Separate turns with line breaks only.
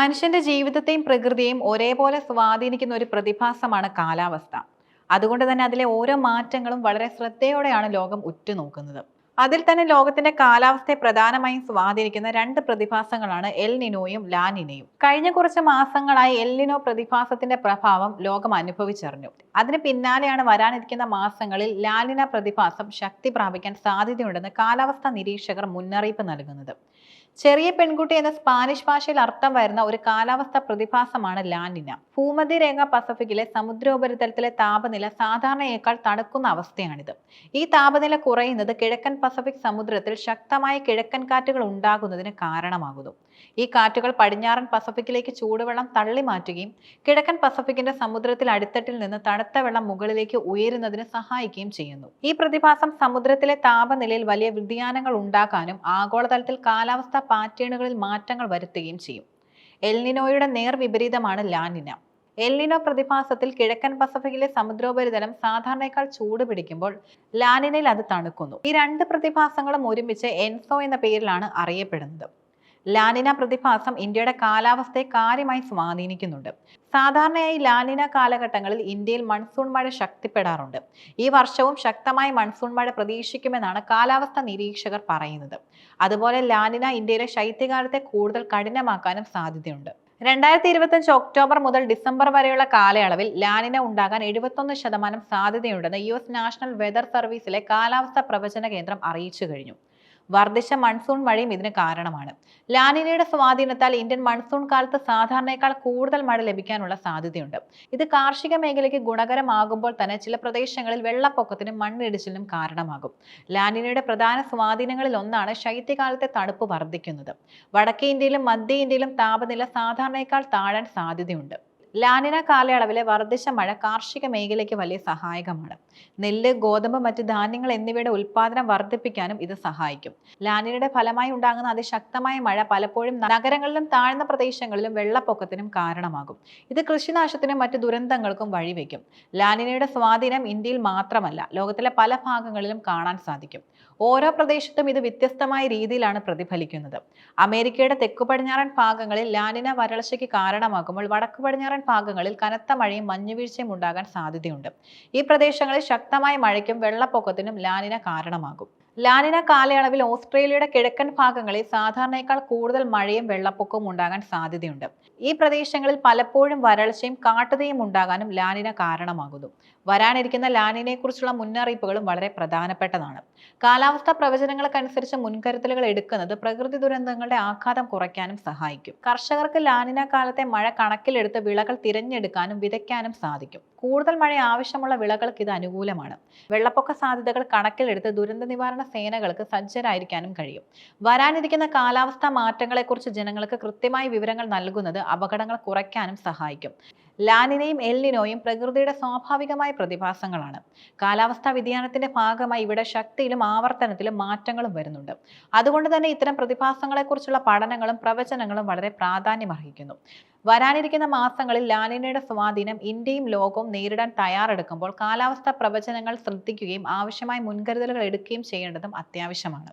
മനുഷ്യന്റെ ജീവിതത്തെയും പ്രകൃതിയെയും ഒരേപോലെ സ്വാധീനിക്കുന്ന ഒരു പ്രതിഭാസമാണ് കാലാവസ്ഥ. അതുകൊണ്ട് തന്നെ അതിലെ ഓരോ മാറ്റങ്ങളും വളരെ ശ്രദ്ധയോടെയാണ് ലോകം ഉറ്റുനോക്കുന്നത്. അതിൽ തന്നെ ലോകത്തിന്റെ കാലാവസ്ഥയെ പ്രധാനമായും സ്വാധീനിക്കുന്ന രണ്ട് പ്രതിഭാസങ്ങളാണ് എൽ നിനോയും ലാനിനയും കഴിഞ്ഞ കുറച്ച് മാസങ്ങളായി എൽ നിനോ പ്രതിഭാസത്തിന്റെ പ്രഭാവം ലോകം അനുഭവിച്ചറിഞ്ഞു. അതിന് പിന്നാലെയാണ് വരാനിരിക്കുന്ന മാസങ്ങളിൽ ലാലിന പ്രതിഭാസം ശക്തി പ്രാപിക്കാൻ സാധ്യതയുണ്ടെന്ന് കാലാവസ്ഥാ നിരീക്ഷകർ മുന്നറിയിപ്പ് നൽകുന്നത്. ചെറിയ പെൺകുട്ടി എന്ന സ്പാനിഷ് ഭാഷയിൽ അർത്ഥം വരുന്ന ഒരു കാലാവസ്ഥ പ്രതിഭാസമാണ് ലാനിന. ഭൂമധ്യരേഖ പസഫിക്കിലെ സമുദ്രോപരിതലത്തിലെ താപനില സാധാരണയേക്കാൾ തണുക്കുന്ന അവസ്ഥയാണിത്. ഈ താപനില കുറയുന്നത് കിഴക്കൻ പസഫിക് സമുദ്രത്തിൽ ശക്തമായ കിഴക്കൻ കാറ്റുകൾ ഉണ്ടാകുന്നതിന് കാരണമാകുന്നു. ഈ കാറ്റുകൾ പടിഞ്ഞാറൻ പസഫിക്കിലേക്ക് ചൂടുവെള്ളം തള്ളി മാറ്റുകയും കിഴക്കൻ പസഫിക്കിന്റെ സമുദ്രത്തിൽ അടിത്തട്ടിൽ നിന്ന് തണുത്ത വെള്ളം മുകളിലേക്ക് ഉയരുന്നതിന് സഹായിക്കുകയും ചെയ്യുന്നു. ഈ പ്രതിഭാസം സമുദ്രത്തിലെ താപനിലയിൽ വലിയ വ്യതിയാനങ്ങൾ ഉണ്ടാക്കാനും ആഗോളതലത്തിൽ കാലാവസ്ഥ പാറ്റേണുകളിൽ മാറ്റങ്ങൾ വരുത്തുകയും ചെയ്യും. എൽനിനോയുടെ നേർ വിപരീതമാണ് ലാനിന. എൽനിനോ പ്രതിഭാസത്തിൽ കിഴക്കൻ പസഫിക്കിലെ സമുദ്രോപരിതലം സാധാരണയേക്കാൾ ചൂട് പിടിക്കുമ്പോൾ ലാനിനയിൽ അത് തണുക്കുന്നു. ഈ രണ്ട് പ്രതിഭാസങ്ങളും ഒരുമിച്ച് എൻസോ എന്ന പേരിലാണ് അറിയപ്പെടുന്നത്. ലാനിന പ്രതിഭാസം ഇന്ത്യയുടെ കാലാവസ്ഥയെ കാര്യമായി സ്വാധീനിക്കുന്നുണ്ട്. സാധാരണയായി ലാനിന കാലഘട്ടങ്ങളിൽ ഇന്ത്യയിൽ മൺസൂൺ മഴ ശക്തിപ്പെടാറുണ്ട്. ഈ വർഷവും ശക്തമായ മൺസൂൺ മഴ പ്രതീക്ഷിക്കുമെന്നാണ് കാലാവസ്ഥ നിരീക്ഷകർ പറയുന്നത്. അതുപോലെ ലാനിന ഇന്ത്യയിലെ ശൈത്യകാലത്തെ കൂടുതൽ കഠിനമാക്കാനും സാധ്യതയുണ്ട്. രണ്ടായിരത്തി ഇരുപത്തഞ്ച് ഒക്ടോബർ മുതൽ ഡിസംബർ വരെയുള്ള കാലയളവിൽ ലാനിന ഉണ്ടാകാൻ എഴുപത്തൊന്ന് ശതമാനം സാധ്യതയുണ്ടെന്ന് യു എസ് നാഷണൽ വെതർ സർവീസിലെ കാലാവസ്ഥ പ്രവചന കേന്ദ്രം അറിയിച്ചു കഴിഞ്ഞു. വർദ്ധിച്ച മൺസൂൺ മഴയും ഇതിന് കാരണമാണ്. ലാനിനയുടെ സ്വാധീനത്താൽ ഇന്ത്യൻ മൺസൂൺ കാലത്ത് സാധാരണയേക്കാൾ കൂടുതൽ മഴ ലഭിക്കാനുള്ള സാധ്യതയുണ്ട്. ഇത് കാർഷിക മേഖലയ്ക്ക് ഗുണകരമാകുമ്പോൾ തന്നെ ചില പ്രദേശങ്ങളിൽ വെള്ളപ്പൊക്കത്തിനും മണ്ണിടിച്ചിലിനും കാരണമാകും. ലാനിനയുടെ പ്രധാന സ്വാധീനങ്ങളിൽ ഒന്നാണ് ശൈത്യകാലത്തെ തണുപ്പ് വർദ്ധിക്കുന്നത്. വടക്കേ ഇന്ത്യയിലും മധ്യ ഇന്ത്യയിലും താപനില സാധാരണയേക്കാൾ താഴാൻ സാധ്യതയുണ്ട്. ലാനിന കാലയളവിലെ വർദ്ധിച്ച മഴ കാർഷിക മേഖലയ്ക്ക് വലിയ സഹായകമാണ്. നെല്ല് ഗോതമ്പ് മറ്റ് ധാന്യങ്ങൾ എന്നിവയുടെ ഉൽപ്പാദനം വർദ്ധിപ്പിക്കാനും ഇത് സഹായിക്കും. ലാനിനയുടെ ഫലമായി ഉണ്ടാകുന്ന അതിശക്തമായ മഴ പലപ്പോഴും നഗരങ്ങളിലും താഴ്ന്ന പ്രദേശങ്ങളിലും വെള്ളപ്പൊക്കത്തിനും കാരണമാകും. ഇത് കൃഷിനാശത്തിനും മറ്റ് ദുരന്തങ്ങൾക്കും വഴിവെക്കും. ലാനിനയുടെ സ്വാധീനം ഇന്ത്യയിൽ മാത്രമല്ല ലോകത്തിലെ പല ഭാഗങ്ങളിലും കാണാൻ സാധിക്കും. ഓരോ പ്രദേശത്തും ഇത് വ്യത്യസ്തമായ രീതിയിലാണ് പ്രതിഫലിക്കുന്നത്. അമേരിക്കയുടെ തെക്കു പടിഞ്ഞാറൻ ഭാഗങ്ങളിൽ ലാനിന വരൾച്ചയ്ക്ക് കാരണമാകുമ്പോൾ വടക്കു പടിഞ്ഞാറൻ ഭാഗങ്ങളിൽ കനത്ത മഴയും മഞ്ഞുവീഴ്ചയും ഉണ്ടാകാൻ സാധ്യതയുണ്ട്. ഈ പ്രദേശങ്ങളിൽ ശക്തമായ മഴയ്ക്കും വെള്ളപ്പൊക്കത്തിനും ലാനിന കാരണമാകും. ലാനിന കാലയളവിൽ ഓസ്ട്രേലിയയുടെ കിഴക്കൻ ഭാഗങ്ങളിൽ സാധാരണയേക്കാൾ കൂടുതൽ മഴയും വെള്ളപ്പൊക്കവും ഉണ്ടാകാൻ സാധ്യതയുണ്ട്. ഈ പ്രദേശങ്ങളിൽ പലപ്പോഴും വരൾച്ചയും കാട്ടുതയും ഉണ്ടാകാനും ലാനിന കാരണമാകുന്നു. വരാനിരിക്കുന്ന ലാനിനെക്കുറിച്ചുള്ള മുന്നറിയിപ്പുകളും വളരെ പ്രധാനപ്പെട്ടതാണ്. കാലാവസ്ഥാ പ്രവചനങ്ങൾക്കനുസരിച്ച് മുൻകരുതലുകൾ എടുക്കുന്നത് പ്രകൃതി ദുരന്തങ്ങളുടെ ആഘാതം കുറയ്ക്കാനും സഹായിക്കും. കർഷകർക്ക് ലാനിന കാലത്തെ മഴ കണക്കിലെടുത്ത് വിളകൾ തിരഞ്ഞെടുക്കാനും വിതയ്ക്കാനും സാധിക്കും. കൂടുതൽ മഴ ആവശ്യമുള്ള വിളകൾക്ക് ഇത് അനുകൂലമാണ്. വെള്ളപ്പൊക്ക സാധ്യതകൾ കണക്കിലെടുത്ത് ദുരന്ത നിവാരണ സേനകൾക്ക് സജ്ജരായിരിക്കാനും കഴിയും. വരാനിരിക്കുന്ന കാലാവസ്ഥാ മാറ്റങ്ങളെക്കുറിച്ച് ജനങ്ങൾക്ക് കൃത്യമായ വിവരങ്ങൾ നൽകുന്നത് അപകടങ്ങൾ കുറയ്ക്കാനും സഹായിക്കും. ലാനിനയും എൽനിനോയും പ്രകൃതിയുടെ സ്വാഭാവികമായ പ്രതിഭാസങ്ങളാണ്. കാലാവസ്ഥാ വ്യതിയാനത്തിന്റെ ഭാഗമായി ഇവിടെ ശക്തിയിലും ആവർത്തനത്തിലും മാറ്റങ്ങളും വരുന്നുണ്ട്. അതുകൊണ്ട് തന്നെ ഇത്തരം പ്രതിഭാസങ്ങളെക്കുറിച്ചുള്ള പഠനങ്ങളും പ്രവചനങ്ങളും വളരെ പ്രാധാന്യമർഹിക്കുന്നു. വരാനിരിക്കുന്ന മാസങ്ങളിൽ ലാനിനയുടെ സ്വാധീനം ഇന്ത്യയും ലോകവും നേരിടാൻ തയ്യാറെടുക്കുമ്പോൾ കാലാവസ്ഥാ പ്രവചനങ്ങൾ ശ്രദ്ധിക്കുകയും ആവശ്യമായ മുൻകരുതലുകൾ എടുക്കുകയും ചെയ്യേണ്ടതും അത്യാവശ്യമാണ്.